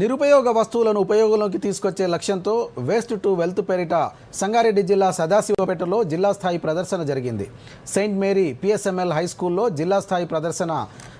నిరుపయోగ వస్తువులను ఉపయోగంలోకి తీసుకొచ్చే లక్ష్యంతో వేస్ట్ టు వెల్త్ పేరిట సంగారెడ్డి జిల్లా సదాశివపేటలో జిల్లా స్థాయి ప్రదర్శన జరిగింది. సెయింట్ మేరీ పిఎస్ఎంఎల్ హై స్కూల్లో జిల్లా స్థాయి ప్రదర్శన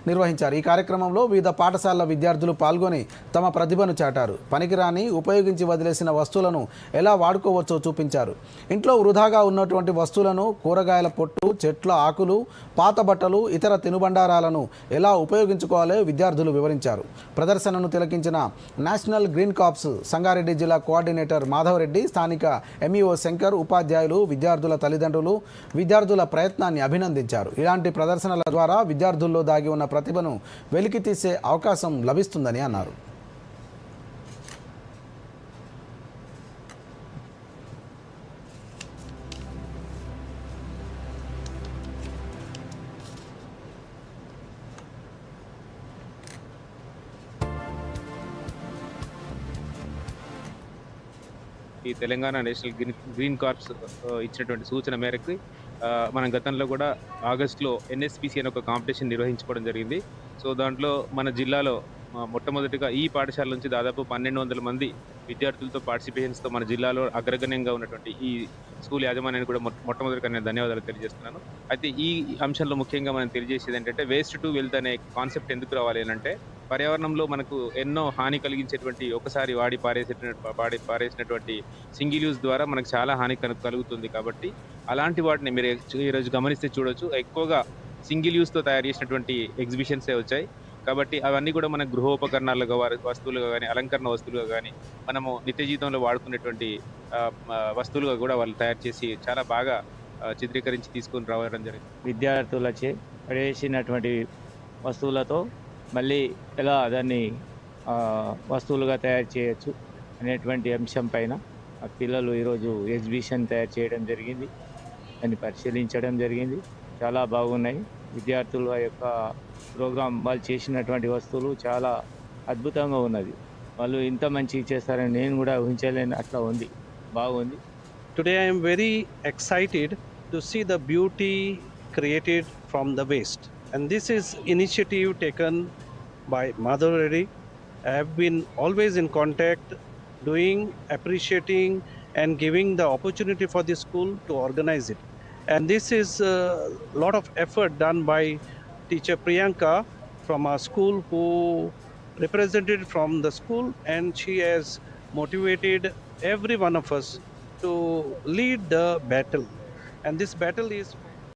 నిర్వహించారు. ఈ కార్యక్రమంలో వివిధ పాఠశాలల విద్యార్థులు పాల్గొని తమ ప్రతిభను చాటారు. పనికిరాని ఉపయోగించి వదిలేసిన వస్తువులను ఎలా వాడుకోవచ్చో చూపించారు. ఇంట్లో వృధాగా ఉన్నటువంటి వస్తువులను కూరగాయల పొట్టు చెట్ల ఆకులు పాత బట్టలు ఇతర తినుబండారాలను ఎలా ఉపయోగించుకోవాలో విద్యార్థులు వివరించారు. ప్రదర్శనను తిలకించిన నేషనల్ గ్రీన్ కాప్స్ సంగారెడ్డి జిల్లా కోఆర్డినేటర్ మాధవరెడ్డి స్థానిక ఎంఈఓ శంకర్ ఉపాధ్యాయులు విద్యార్థుల తల్లిదండ్రులు విద్యార్థుల ప్రయత్నాన్ని అభినందించారు. ఇలాంటి ప్రదర్శనల ద్వారా విద్యార్థుల్లో దాగి ఉన్న ప్రతిభను వెలికి తీసే అవకాశం లభిస్తుందని అన్నారు ఈ Telangana national green green corps ఇచ్చినటువంటి సూచన మేరకు మనం గతంలో కూడా ఆగస్టులో ఎన్ఎస్పిసి అనే ఒక కాంపిటీషన్ నిర్వహించుకోవడం జరిగింది. సో దాంట్లో మన జిల్లాలో మొట్టమొదటిగా ఈ పాఠశాల నుంచి దాదాపు పన్నెండు వందల మంది విద్యార్థులతో పార్టిసిపేషన్స్తో మన జిల్లాలో అగ్రగణ్యంగా ఉన్నటువంటి ఈ స్కూల్ యాజమాన్యాన్ని కూడా మొట్ట- మొట్టమొదటిగా నేను ధన్యవాదాలు తెలియజేస్తున్నాను. అయితే ఈ అంశంలో ముఖ్యంగా మనం తెలియజేసేది ఏంటంటే వేస్ట్ టు వెల్త్ అనే కాన్సెప్ట్ ఎందుకు రావాలి అంటే పర్యావరణంలో మనకు ఎన్నో హాని కలిగించేటువంటి ఒకసారి వాడి పారేసేటువంటి వాడి పారేసినటువంటి సింగిల్ యూజ్ ద్వారా మనకు చాలా హాని కను- కలుగుతుంది కాబట్టి అలాంటి వాటిని మీరు ఈరోజు గమనిస్తే చూడొచ్చు. ఎక్కువగా సింగిల్ యూస్తో తయారు చేసినటువంటి ఎగ్జిబిషన్సే వచ్చాయి. కాబట్టి అవన్నీ కూడా మన గృహోపకరణాలుగా వారి వస్తువులుగా కానీ అలంకరణ వస్తువులుగా కానీ మనము నిత్య జీవితంలో వాడుకునేటువంటి వస్తువులుగా కూడా వాళ్ళు తయారు చేసి చాలా బాగా చిత్రీకరించి తీసుకొని రావడం జరిగింది. విద్యార్థులచే పడేసినటువంటి వస్తువులతో మళ్ళీ ఎలా దాన్ని వస్తువులుగా తయారు చేయొచ్చు అనేటువంటి అంశం పైన పిల్లలు ఈరోజు ఎగ్జిబిషన్ తయారు చేయడం జరిగింది. దాన్ని పరిశీలించడం జరిగింది. చాలా బాగున్నాయి. విద్యార్థుల యొక్క ప్రోగ్రాం వాళ్ళు చేసినటువంటి వస్తువులు చాలా అద్భుతంగా ఉన్నది. వాళ్ళు ఇంత మంచి చేస్తారని నేను కూడా ఊహించలేని. అట్లా ఉంది. బాగుంది. Today I'm very excited to see the beauty created from the waste. And this is initiative taken by Reddy. I have been always in contact, doing, appreciating, and giving the opportunity for the school to organize it. And this is a lot of effort done by teacher Priyanka from our school who represented from the school and she has motivated every one of us to lead the battle. And this battle is